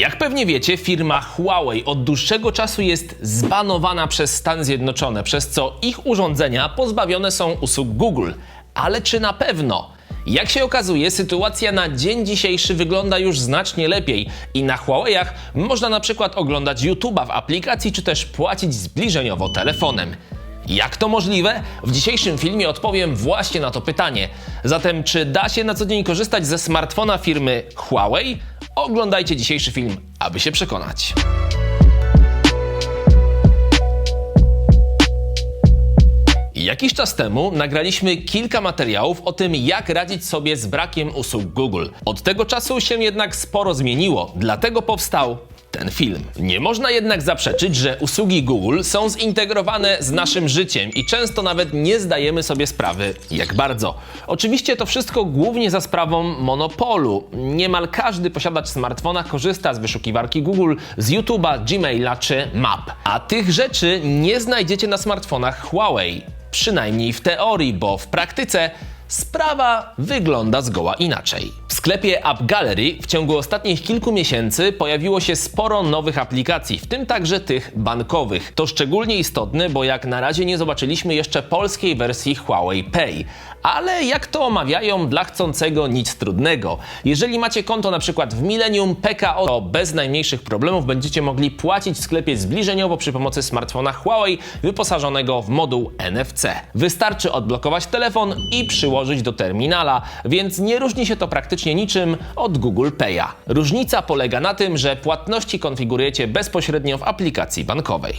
Jak pewnie wiecie, firma Huawei od dłuższego czasu jest zbanowana przez Stany Zjednoczone, przez co ich urządzenia pozbawione są usług Google. Ale czy na pewno? Jak się okazuje, sytuacja na dzień dzisiejszy wygląda już znacznie lepiej i na Huawei'ach można na przykład oglądać YouTube'a w aplikacji czy też płacić zbliżeniowo telefonem. Jak to możliwe? W dzisiejszym filmie odpowiem właśnie na to pytanie. Zatem, czy da się na co dzień korzystać ze smartfona firmy Huawei? Oglądajcie dzisiejszy film, aby się przekonać. Jakiś czas temu nagraliśmy kilka materiałów o tym, jak radzić sobie z brakiem usług Google. Od tego czasu się jednak sporo zmieniło, dlatego powstał ten film. Nie można jednak zaprzeczyć, że usługi Google są zintegrowane z naszym życiem i często nawet nie zdajemy sobie sprawy, jak bardzo. Oczywiście to wszystko głównie za sprawą monopolu. Niemal każdy posiadacz smartfona korzysta z wyszukiwarki Google, z YouTube'a, Gmaila czy Map. A tych rzeczy nie znajdziecie na smartfonach Huawei. Przynajmniej w teorii, bo w praktyce sprawa wygląda zgoła inaczej. W sklepie App Gallery w ciągu ostatnich kilku miesięcy pojawiło się sporo nowych aplikacji, w tym także tych bankowych. To szczególnie istotne, bo jak na razie nie zobaczyliśmy jeszcze polskiej wersji Huawei Pay. Ale jak to omawiają dla chcącego nic trudnego. Jeżeli macie konto na przykład w Millennium PKO, to bez najmniejszych problemów będziecie mogli płacić w sklepie zbliżeniowo przy pomocy smartfona Huawei wyposażonego w moduł NFC. Wystarczy odblokować telefon i przyłożyć do terminala, więc nie różni się to praktycznie niczym od Google Pay'a. Różnica polega na tym, że płatności konfigurujecie bezpośrednio w aplikacji bankowej.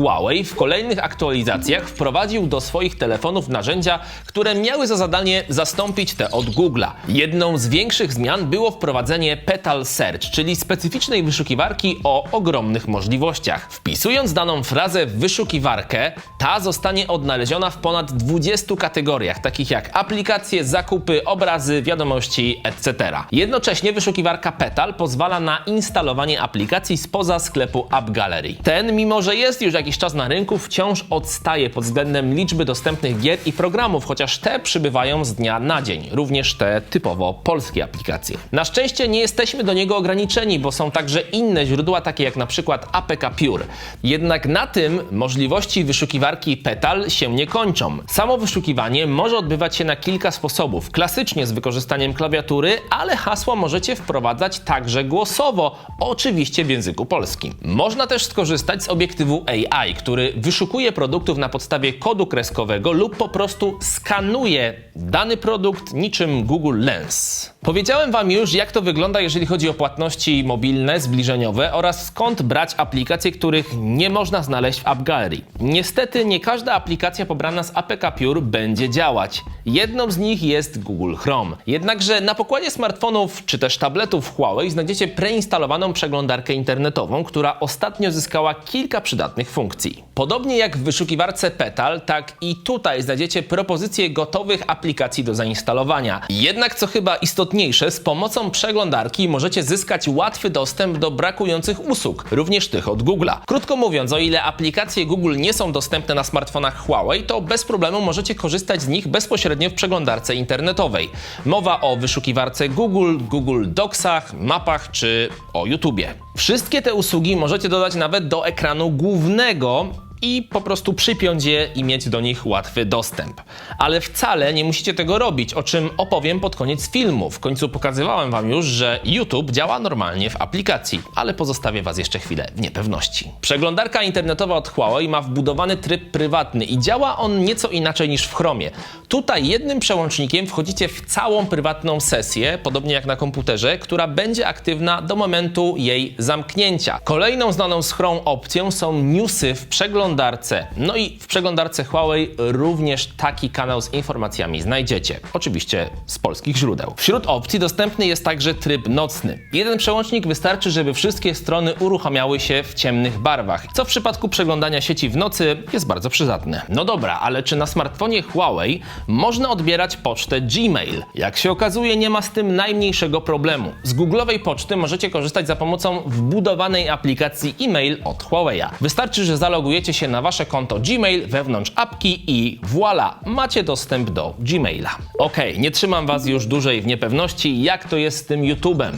Huawei w kolejnych aktualizacjach wprowadził do swoich telefonów narzędzia, które miały za zadanie zastąpić te od Google'a. Jedną z większych zmian było wprowadzenie Petal Search, czyli specyficznej wyszukiwarki o ogromnych możliwościach. Wpisując daną frazę w wyszukiwarkę, ta zostanie odnaleziona w ponad 20 kategoriach, takich jak aplikacje, zakupy, obrazy, wiadomości, etc. Jednocześnie wyszukiwarka Petal pozwala na instalowanie aplikacji spoza sklepu App Gallery. Ten, mimo że jest już jakiś czas na rynku, wciąż odstaje pod względem liczby dostępnych gier i programów, chociaż te przybywają z dnia na dzień, również te typowo polskie aplikacje. Na szczęście nie jesteśmy do niego ograniczeni, bo są także inne źródła, takie jak na przykład APK Pure. Jednak na tym możliwości wyszukiwarki Petal się nie kończą. Samo wyszukiwanie może odbywać się na kilka sposobów. Klasycznie z wykorzystaniem klawiatury, ale hasło możecie wprowadzać także głosowo, oczywiście w języku polskim. Można też skorzystać z obiektywu AI, który wyszukuje produktów na podstawie kodu kreskowego lub po prostu skanuje dany produkt niczym Google Lens. Powiedziałem Wam już, jak to wygląda, jeżeli chodzi o płatności mobilne, zbliżeniowe oraz skąd brać aplikacje, których nie można znaleźć w App Gallery. Niestety nie każda aplikacja pobrana z APK Pure będzie działać. Jedną z nich jest Google Chrome. Jednakże na pokładzie smartfonów czy też tabletów Huawei znajdziecie preinstalowaną przeglądarkę internetową, która ostatnio zyskała kilka przydatnych funkcji. Podobnie jak w wyszukiwarce Petal, tak i tutaj znajdziecie propozycje gotowych aplikacji do zainstalowania. Jednak co chyba istotniejsze, z pomocą przeglądarki możecie zyskać łatwy dostęp do brakujących usług, również tych od Google'a. Krótko mówiąc, o ile aplikacje Google nie są dostępne na smartfonach Huawei, to bez problemu możecie korzystać z nich bezpośrednio w przeglądarce internetowej. Mowa o wyszukiwarce Google, Google Docsach, mapach czy o YouTubie. Wszystkie te usługi możecie dodać nawet do ekranu głównego tego i po prostu przypiąć je i mieć do nich łatwy dostęp. Ale wcale nie musicie tego robić, o czym opowiem pod koniec filmu. W końcu pokazywałem Wam już, że YouTube działa normalnie w aplikacji, ale pozostawię Was jeszcze chwilę w niepewności. Przeglądarka internetowa od Huawei ma wbudowany tryb prywatny i działa on nieco inaczej niż w Chromie. Tutaj jednym przełącznikiem wchodzicie w całą prywatną sesję, podobnie jak na komputerze, która będzie aktywna do momentu jej zamknięcia. Kolejną znaną z Chrome opcją są newsy w przeglądarce przeglądarce. No i w przeglądarce Huawei również taki kanał z informacjami znajdziecie. Oczywiście z polskich źródeł. Wśród opcji dostępny jest także tryb nocny. Jeden przełącznik wystarczy, żeby wszystkie strony uruchamiały się w ciemnych barwach, co w przypadku przeglądania sieci w nocy jest bardzo przydatne. No dobra, ale czy na smartfonie Huawei można odbierać pocztę Gmail? Jak się okazuje, nie ma z tym najmniejszego problemu. Z Google'owej poczty możecie korzystać za pomocą wbudowanej aplikacji e-mail od Huawei'a. Wystarczy, że zalogujecie się się na wasze konto Gmail wewnątrz apki i voilà, macie dostęp do Gmaila. Okej, nie trzymam was już dłużej w niepewności, jak to jest z tym YouTube'em.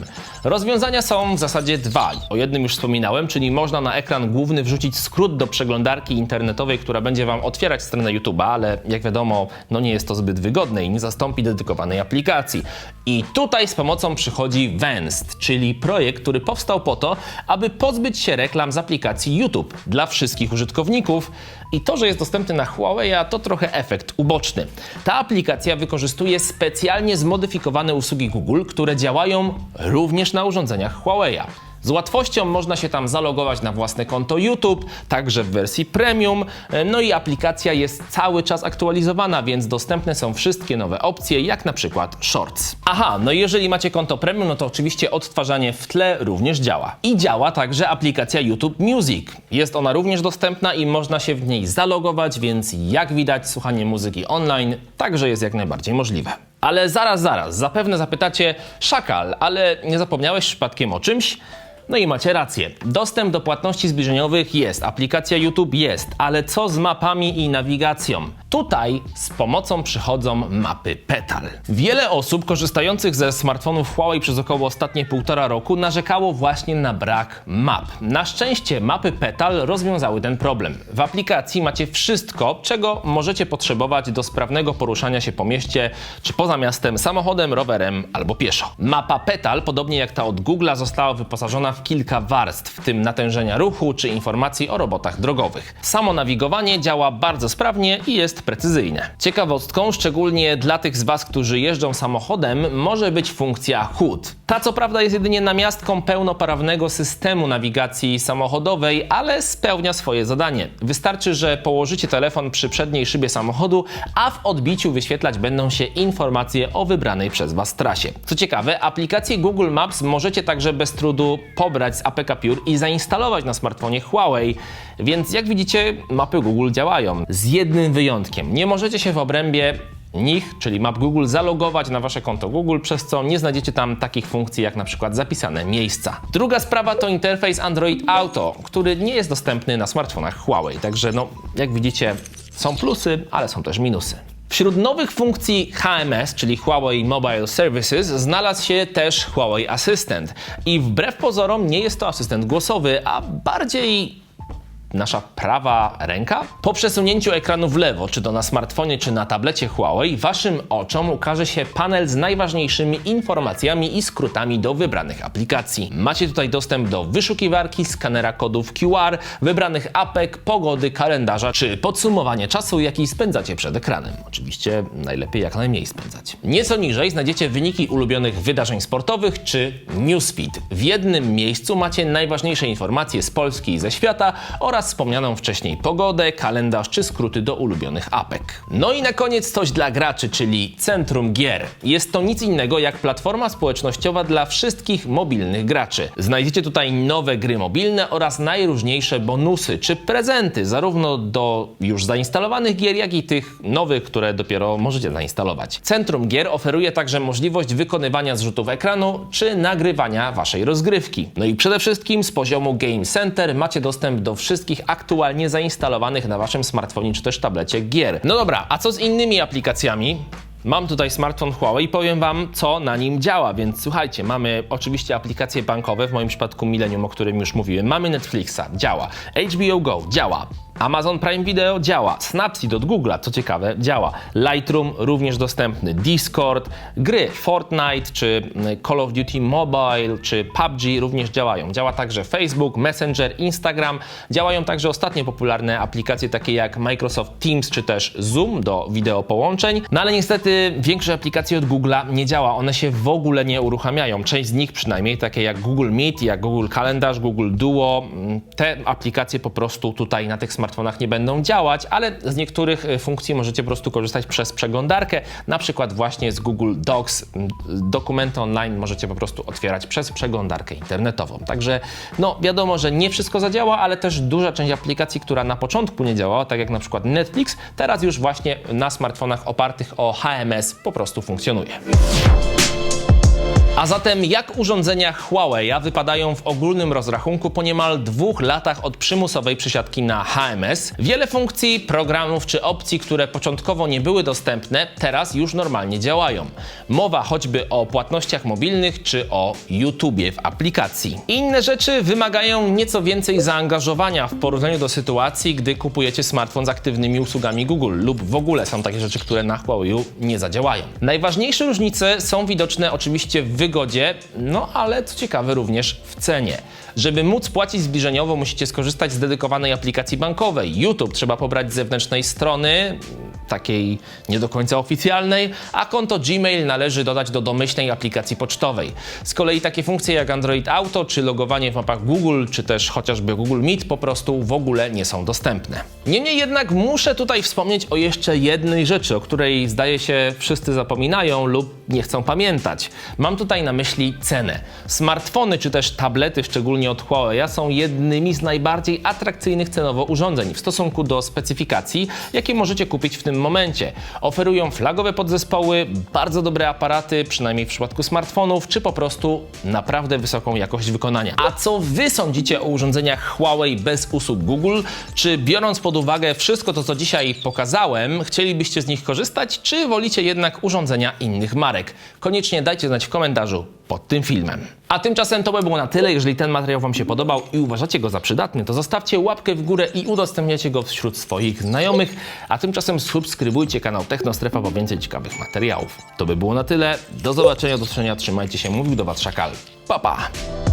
Rozwiązania są w zasadzie dwa. O jednym już wspominałem, czyli można na ekran główny wrzucić skrót do przeglądarki internetowej, która będzie wam otwierać stronę YouTube'a, ale jak wiadomo, no nie jest to zbyt wygodne i nie zastąpi dedykowanej aplikacji. I tutaj z pomocą przychodzi Vanced, czyli projekt, który powstał po to, aby pozbyć się reklam z aplikacji YouTube dla wszystkich użytkowników. I to, że jest dostępny na Huawei, to trochę efekt uboczny. Ta aplikacja wykorzystuje specjalnie zmodyfikowane usługi Google, które działają również na urządzeniach Huawei'a. Z łatwością można się tam zalogować na własne konto YouTube, także w wersji premium. No i aplikacja jest cały czas aktualizowana, więc dostępne są wszystkie nowe opcje, jak na przykład Shorts. Aha, no i jeżeli macie konto premium, no to oczywiście odtwarzanie w tle również działa. I działa także aplikacja YouTube Music. Jest ona również dostępna i można się w niej zalogować, więc jak widać, słuchanie muzyki online także jest jak najbardziej możliwe. Ale zaraz, zaraz, zapewne zapytacie, Szakal, ale nie zapomniałeś przypadkiem o czymś? No i macie rację. Dostęp do płatności zbliżeniowych jest, aplikacja YouTube jest, ale co z mapami i nawigacją? Tutaj z pomocą przychodzą mapy Petal. Wiele osób korzystających ze smartfonów Huawei przez około ostatnie półtora roku narzekało właśnie na brak map. Na szczęście mapy Petal rozwiązały ten problem. W aplikacji macie wszystko, czego możecie potrzebować do sprawnego poruszania się po mieście czy poza miastem samochodem, rowerem albo pieszo. Mapa Petal, podobnie jak ta od Google'a, została wyposażona w kilka warstw, w tym natężenia ruchu czy informacji o robotach drogowych. Samo nawigowanie działa bardzo sprawnie i jest precyzyjne. Ciekawostką, szczególnie dla tych z Was, którzy jeżdżą samochodem, może być funkcja HUD. Ta co prawda jest jedynie namiastką pełnoprawnego systemu nawigacji samochodowej, ale spełnia swoje zadanie. Wystarczy, że położycie telefon przy przedniej szybie samochodu, a w odbiciu wyświetlać będą się informacje o wybranej przez Was trasie. Co ciekawe, aplikację Google Maps możecie także bez trudu pobrać z APK Pure i zainstalować na smartfonie Huawei, więc jak widzicie, mapy Google działają. Z jednym wyjątkiem. Nie możecie się w obrębie nich, czyli map Google, zalogować na wasze konto Google, przez co nie znajdziecie tam takich funkcji jak na przykład zapisane miejsca. Druga sprawa to interfejs Android Auto, który nie jest dostępny na smartfonach Huawei, także no, jak widzicie, są plusy, ale są też minusy. Wśród nowych funkcji HMS, czyli Huawei Mobile Services, znalazł się też Huawei Assistant. I wbrew pozorom nie jest to asystent głosowy, a bardziej nasza prawa ręka? Po przesunięciu ekranu w lewo, czy to na smartfonie, czy na tablecie Huawei, waszym oczom ukaże się panel z najważniejszymi informacjami i skrótami do wybranych aplikacji. Macie tutaj dostęp do wyszukiwarki, skanera kodów QR, wybranych apek, pogody, kalendarza, czy podsumowanie czasu, jaki spędzacie przed ekranem. Oczywiście najlepiej jak najmniej spędzać. Nieco niżej znajdziecie wyniki ulubionych wydarzeń sportowych, czy newsfeed. W jednym miejscu macie najważniejsze informacje z Polski i ze świata oraz wspomnianą wcześniej pogodę, kalendarz czy skróty do ulubionych apek. No i na koniec coś dla graczy, czyli Centrum Gier. Jest to nic innego jak platforma społecznościowa dla wszystkich mobilnych graczy. Znajdziecie tutaj nowe gry mobilne oraz najróżniejsze bonusy czy prezenty, zarówno do już zainstalowanych gier, jak i tych nowych, które dopiero możecie zainstalować. Centrum Gier oferuje także możliwość wykonywania zrzutów ekranu czy nagrywania waszej rozgrywki. No i przede wszystkim z poziomu Game Center macie dostęp do wszystkich aktualnie zainstalowanych na waszym smartfonie czy też tablecie gier. No dobra, a co z innymi aplikacjami? Mam tutaj smartfon Huawei i powiem Wam, co na nim działa, więc słuchajcie, mamy oczywiście aplikacje bankowe, w moim przypadku Millennium, o którym już mówiłem, mamy Netflixa, działa, HBO Go, działa, Amazon Prime Video działa, Snapseed od Google'a, co ciekawe, działa, Lightroom również dostępny, Discord, gry Fortnite czy mm, Call of Duty Mobile czy PUBG również działają. Działa także Facebook, Messenger, Instagram, działają także ostatnie popularne aplikacje takie jak Microsoft Teams czy też Zoom do wideo połączeń, no ale niestety większość aplikacji od Google'a nie działa, one się w ogóle nie uruchamiają. Część z nich przynajmniej, takie jak Google Meet, jak Google Kalendarz, Google Duo, mm, te aplikacje po prostu tutaj na tych smartfonach nie będą działać, ale z niektórych e, funkcji możecie po prostu korzystać przez przeglądarkę, na przykład właśnie z Google Docs. m, Dokumenty online możecie po prostu otwierać przez przeglądarkę internetową. Także no wiadomo, że nie wszystko zadziała, ale też duża część aplikacji, która na początku nie działała, tak jak na przykład Netflix, teraz już właśnie na smartfonach opartych o HMS po prostu funkcjonuje. A zatem jak urządzenia Huawei wypadają w ogólnym rozrachunku po niemal dwóch latach od przymusowej przesiadki na HMS? Wiele funkcji, programów czy opcji, które początkowo nie były dostępne, teraz już normalnie działają. Mowa choćby o płatnościach mobilnych czy o YouTubie w aplikacji. Inne rzeczy wymagają nieco więcej zaangażowania w porównaniu do sytuacji, gdy kupujecie smartfon z aktywnymi usługami Google lub w ogóle są takie rzeczy, które na Huawei nie zadziałają. Najważniejsze różnice są widoczne oczywiście w wygodzie, no ale co ciekawe również w cenie. Żeby móc płacić zbliżeniowo, musicie skorzystać z dedykowanej aplikacji bankowej. YouTube trzeba pobrać z zewnętrznej strony, takiej nie do końca oficjalnej, a konto Gmail należy dodać do domyślnej aplikacji pocztowej. Z kolei takie funkcje jak Android Auto, czy logowanie w mapach Google, czy też chociażby Google Meet po prostu w ogóle nie są dostępne. Niemniej jednak muszę tutaj wspomnieć o jeszcze jednej rzeczy, o której zdaje się wszyscy zapominają lub nie chcą pamiętać. Mam tutaj na myśli cenę. Smartfony czy też tablety, szczególnie od Huawei, są jednymi z najbardziej atrakcyjnych cenowo urządzeń w stosunku do specyfikacji, jakie możecie kupić w tym momencie. Oferują flagowe podzespoły, bardzo dobre aparaty, przynajmniej w przypadku smartfonów, czy po prostu naprawdę wysoką jakość wykonania. A co wy sądzicie o urządzeniach Huawei bez usług Google? Czy biorąc pod uwagę wszystko to, co dzisiaj pokazałem, chcielibyście z nich korzystać, czy wolicie jednak urządzenia innych marek? Koniecznie dajcie znać w komentarzu pod tym filmem. A tymczasem to by było na tyle. Jeżeli ten materiał Wam się podobał i uważacie go za przydatny, to zostawcie łapkę w górę i udostępniacie go wśród swoich znajomych. A tymczasem subskrybujcie kanał Technostrefa po więcej ciekawych materiałów. To by było na tyle. Do zobaczenia, do usłyszenia. Trzymajcie się. Mówił do Was Szakal. Pa, pa!